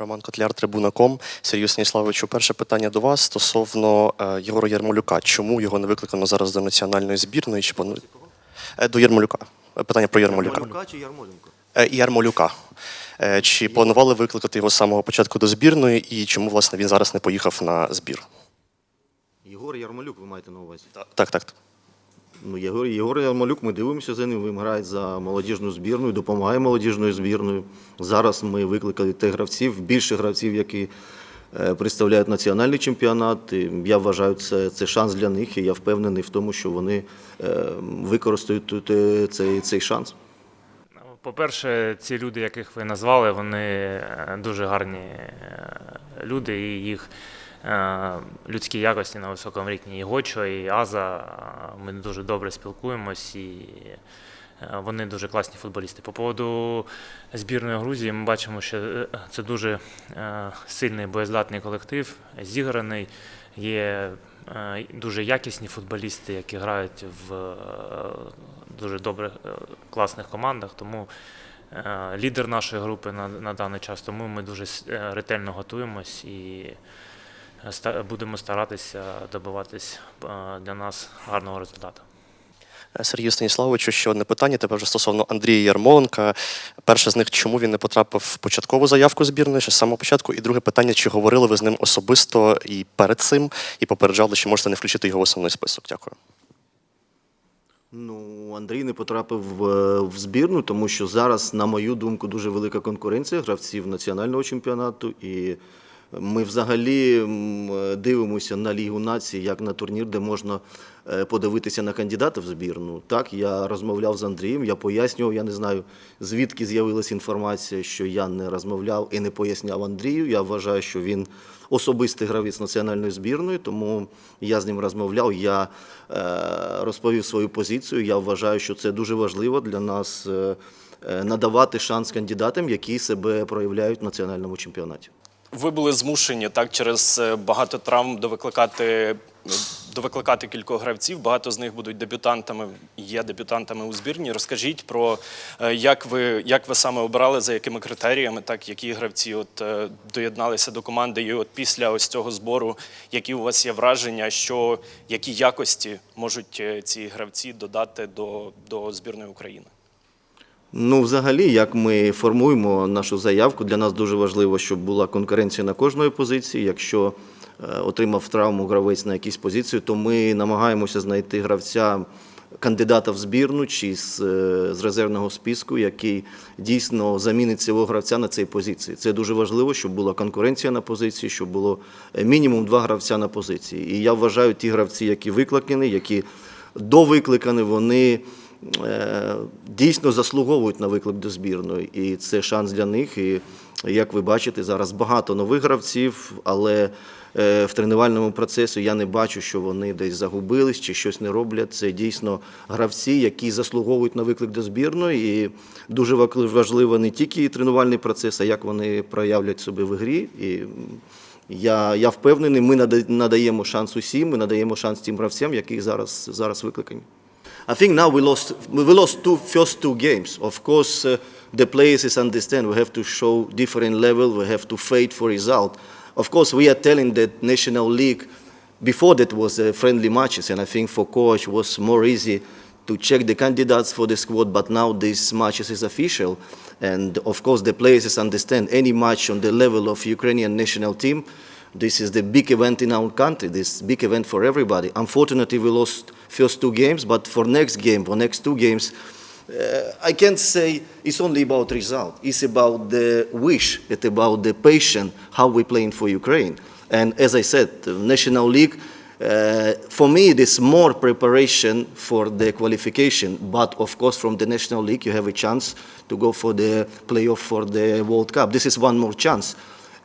Роман Котляр, Трибуна.ком. Сергію Станіславовичу, перше питання до вас стосовно е, Єгора Ярмолюка. Чому його не викликано зараз до національної збірної? Чи плану- Е, До Ярмолюка. Е, Питання про Ярмолюка. Малюка чи Ярмоленко? Ярмолюка. Чи планували викликати його з самого початку до збірної, і чому, власне, він зараз не поїхав на збір? Єгор Ярмолюк, ви маєте на увазі? Так, так. Ну, Єгор, Єгор Ярмолюк, ми дивимося за ним, він грає за молодіжну збірну, допомагає молодіжною збірною. Зараз ми викликали тих гравців, більше гравців, які е, представляють національний чемпіонат. І я вважаю, це, це шанс для них, і я впевнений в тому, що вони е, використають е, цей, цей шанс. По-перше, ці люди, яких ви назвали, вони дуже гарні люди, і їх людські якості на високому рівні. І Гочо, і Аза. е, Ми дуже добре спілкуємось, і е, вони дуже класні футболісти. По поводу збірної Грузії, ми бачимо, що е, це дуже е, сильний боєздатний колектив, зіграний. Є е, дуже якісні футболісти, які грають в е, дуже добрих, е, класних командах. Тому е, лідер нашої групи на, на даний час, тому ми дуже е, ретельно готуємось і е, будемо старатися добиватись е, для нас гарного результату. Е, Сергію Станіславовичу, ще одне питання. Тепер вже стосовно Андрія Ярмоленка. Перше з них, чому він не потрапив в початкову заявку збірної ще з самого початку? І друге питання, чи говорили ви з ним особисто і перед цим, і попереджали, чи можете не включити його в основний список? Дякую. Ну, Андрій не потрапив в, в збірну, тому що зараз, на мою думку, дуже велика конкуренція гравців національного чемпіонату. І ми взагалі дивимося на Лігу націй як на турнір, де можна е, подивитися на кандидата в збірну. Так, я розмовляв з Андрієм, я пояснював, я не знаю, звідки з'явилася інформація, що я не розмовляв і не поясняв Андрію. Я вважаю, що він особистий гравець національної збірної, тому я з ним розмовляв. Я е, розповів свою позицію. Я вважаю, що це дуже важливо для нас е, надавати шанс кандидатам, які себе проявляють в національному чемпіонаті. Ви були змушені так через е, багато травм довикликати, довикликати кількох гравців. Багато з них будуть дебютантами, є дебютантами у збірні. Розкажіть про е, як ви, як ви саме обрали, за якими критеріями, так які гравці от е, доєдналися до команди, і от після ось цього збору, які у вас є враження, що які якості можуть ці гравці додати до, до збірної України? Ну, взагалі, як ми формуємо нашу заявку, для нас дуже важливо, щоб була конкуренція на кожної позиції. Якщо е, отримав травму гравець на якійсь позиції, то ми намагаємося знайти гравця. Кандидата в збірну чи з, е, з резервного списку, який дійсно замінить цього гравця на цій позиції. Це дуже важливо, щоб була конкуренція на позиції, щоб було е, мінімум два гравця на позиції. І я вважаю, ті гравці, які викликані, які довикликані, вони дійсно заслуговують на виклик до збірної. І це шанс для них. І як ви бачите, зараз багато нових гравців, але е, в тренувальному процесі я не бачу, що вони десь загубились чи щось не роблять. Це дійсно гравці, які заслуговують на виклик до збірної. І дуже важливо не тільки тренувальний процес, а як вони проявлять себе в грі. І я, я впевнений, ми надаємо шанс усім, ми надаємо шанс тим гравцям, які зараз, зараз викликані. I think now we lost we lost two first two games. Of course, uh, the players understand we have to show different level. We have to fight for result. Of course, we are telling that national league before that was uh, friendly matches, and I think for coach was more easy to check the candidates for the squad. But now this matches is official, and of course the players understand any match on the level of Ukrainian national team. This is the big event in our country. This big event for everybody. Unfortunately, we lost first two games, but for next game, for next two games, uh, I can't say it's only about result. It's about the wish. It's about the passion. How we playing for Ukraine. And as I said, the National League. Uh, for me, it is more preparation for the qualification. But of course, from the National League, you have a chance to go for the playoff for the World Cup. This is one more chance.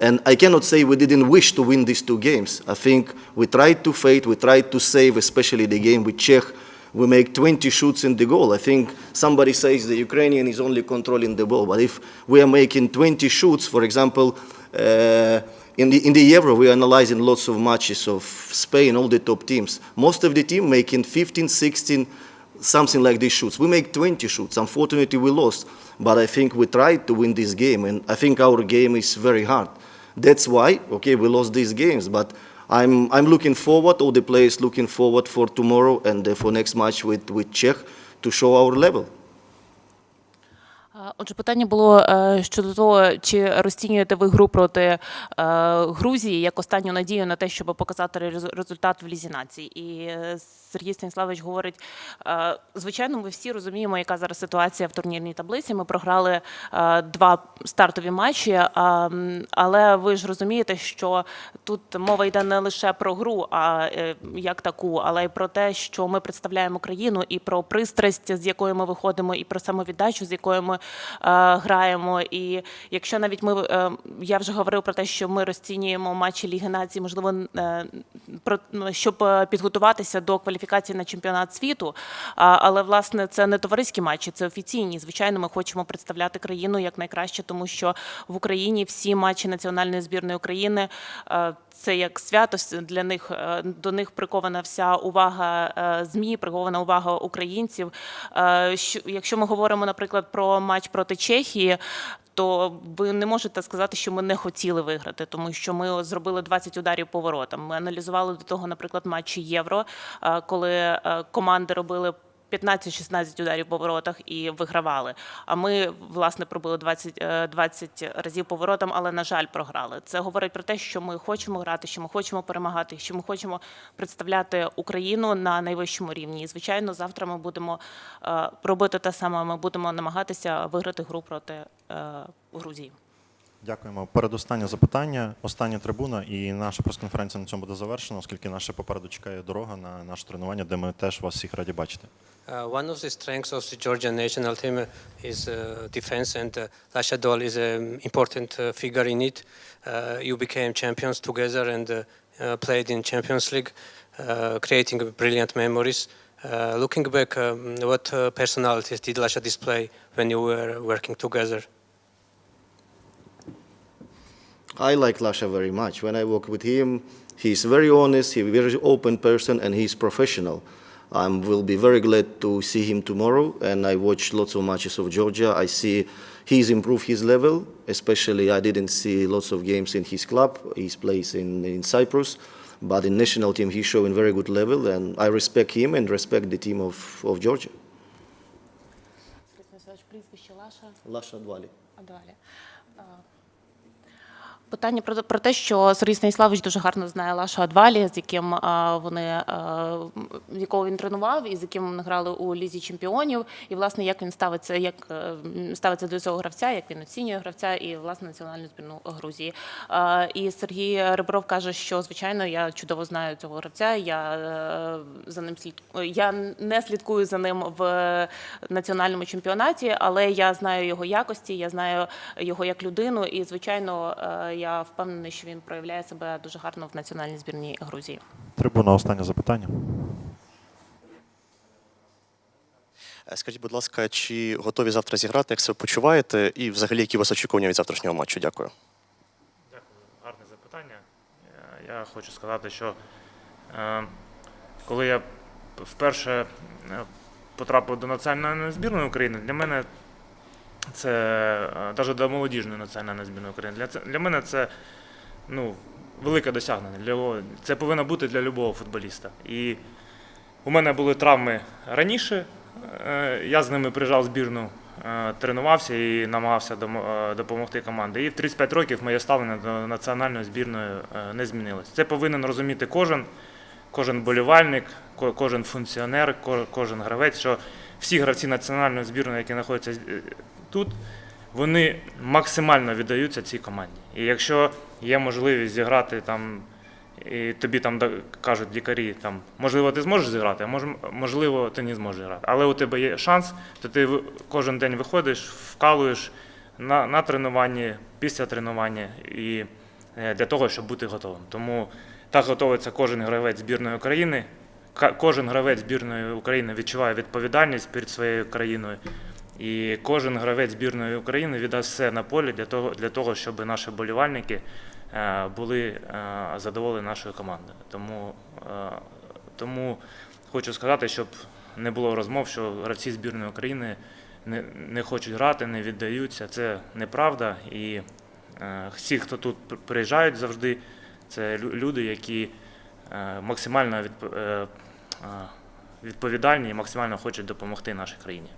And I cannot say we didn't wish to win these two games. I think we tried to fight, we tried to save, especially the game with Czech. We make 20 shoots in the goal. I think somebody says the Ukrainian is only controlling the ball. But if we are making 20 shoots, for example, uh, in the, in the Euro, we are analyzing lots of matches of Spain, all the top teams. Most of the team making 15, 16 something like these shoots. We make 20 shoots. Unfortunately, we lost, but I think we tried to win this game, and I think our game is very hard. That's why, okay, we lost these games, but I'm, I'm looking forward, all the players looking forward for tomorrow and uh, for next match with, with Czech to show our level. Отже, питання було е, щодо того, чи розцінюєте ви гру проти е, Грузії як останню надію на те, щоб показати рез- результат в лізі націй. І е, Сергій Станіславович говорить: звичайно, ми всі розуміємо, яка зараз ситуація в турнірній таблиці. Ми програли два стартові матчі, але ви ж розумієте, що тут мова йде не лише про гру, а як таку, але й про те, що ми представляємо країну, і про пристрасть, з якою ми виходимо, і про самовіддачу, з якою ми граємо. І якщо навіть ми е, я вже говорив про те, що ми розцінюємо матчі Ліги націй, можливо, е, ну, щоб е, підготуватися до кваліфікації на чемпіонат світу. Але власне це не товариські матчі, це офіційні. Звичайно, ми хочемо представляти країну як найкраще, тому що в Україні всі матчі національної збірної України. Це як свято для них е, до них прикована вся увага е, змі, прикована увага українців. Е, що- Якщо ми говоримо, наприклад, про матч проти Чехії. То ви не можете сказати, що ми не хотіли виграти, тому що ми зробили 20 ударів по воротам. Ми аналізували до того, наприклад, матчі євро, коли команди робили 15-16 ударів по воротах і вигравали. А ми власне пробили 20, е, 20 разів по воротам, але на жаль, програли. Це говорить про те, що ми хочемо грати, що ми хочемо перемагати, що ми хочемо представляти Україну на найвищому рівні. І звичайно, завтра ми будемо е, робити те саме. Ми будемо намагатися виграти гру проти е, Грузії. Дякуємо. Передостаннє запитання, остання трибуна, і наша прес-конференція на цьому буде завершена, оскільки наша попереду чекає дорога на наше тренування, де ми теж вас всіх раді бачити. Uh, one of the strengths of the Georgian national team is uh, defense, and uh, Lasha Dol is an important uh, figure in it. Uh, you became champions together and uh, uh, played in Champions League, uh, creating brilliant memories. Uh, looking back, um, what uh, personalities did Lasha display when you were working together? I like Lasha very much. When I work with him, he's very honest, he's a very open person, and he's professional. I will be very glad to see him tomorrow, and I watch lots of matches of Georgia. I see he's improved his level, especially I didn't see lots of games in his club. He plays in, in Cyprus, but in national team he's showing very good level, and I respect him and respect the team of, of Georgia. Lasha Dwali. Питання про, про те, що Сергій Станіславович дуже гарно знає Лаша Адвалі, з яким вони а, якого він тренував, і з яким вони грали у лізі чемпіонів. І власне як він ставиться, як е, ставиться до цього гравця, як він оцінює гравця і власне національну збірну Грузії. І Сергій Ребров каже, що звичайно я чудово знаю цього гравця. Я е, за ним слідкую. Я не слідкую за ним в національному чемпіонаті, але я знаю його якості, я знаю його як людину, і звичайно, е, я впевнений, що він проявляє себе дуже гарно в національній збірній Грузії. Трибуна, останнє запитання. Е, Скажіть, будь ласка, чи готові завтра зіграти, як себе почуваєте, і взагалі які у вас очікування від завтрашнього матчу? Дякую. Дякую, гарне запитання. Я хочу сказати, що е, коли я вперше е, потрапив до національної збірної України, для мене це навіть до молодіжної національної збірної України. Для, це- для мене це ну, велике досягнення. Для, це повинно бути для будь-якого футболіста. І у мене були травми раніше. е, Я з ними приїжджав збірну, е, тренувався і намагався е, допомогти команді. І в 35 років моє ставлення до національної збірної е, не змінилось. Це повинен розуміти кожен, кожен болівальник, кожен функціонер, кожен гравець, що всі гравці національної збірної, які знаходяться е, тут, вони максимально віддаються цій команді. І якщо є можливість зіграти там, і тобі там кажуть лікарі, там, можливо, ти зможеш зіграти, а мож, можливо, ти не зможеш зіграти. Але у тебе є шанс, то ти кожен день виходиш, вкалуєш на, на тренуванні, після тренування і е, для того, щоб бути готовим. Тому так готується кожен гравець збірної України. Кожен гравець збірної України відчуває відповідальність перед своєю країною. І кожен гравець збірної України віддасть все на полі для того, для того щоб наші болівальники е, були е, задоволені нашою командою. Тому, е, тому хочу сказати, щоб не було розмов, що гравці збірної України не, не хочуть грати, не віддаються. Це неправда. І всі, хто тут при- приїжджають завжди, це лю- люди, які максимально відп- відповідальні і максимально хочуть допомогти нашій країні.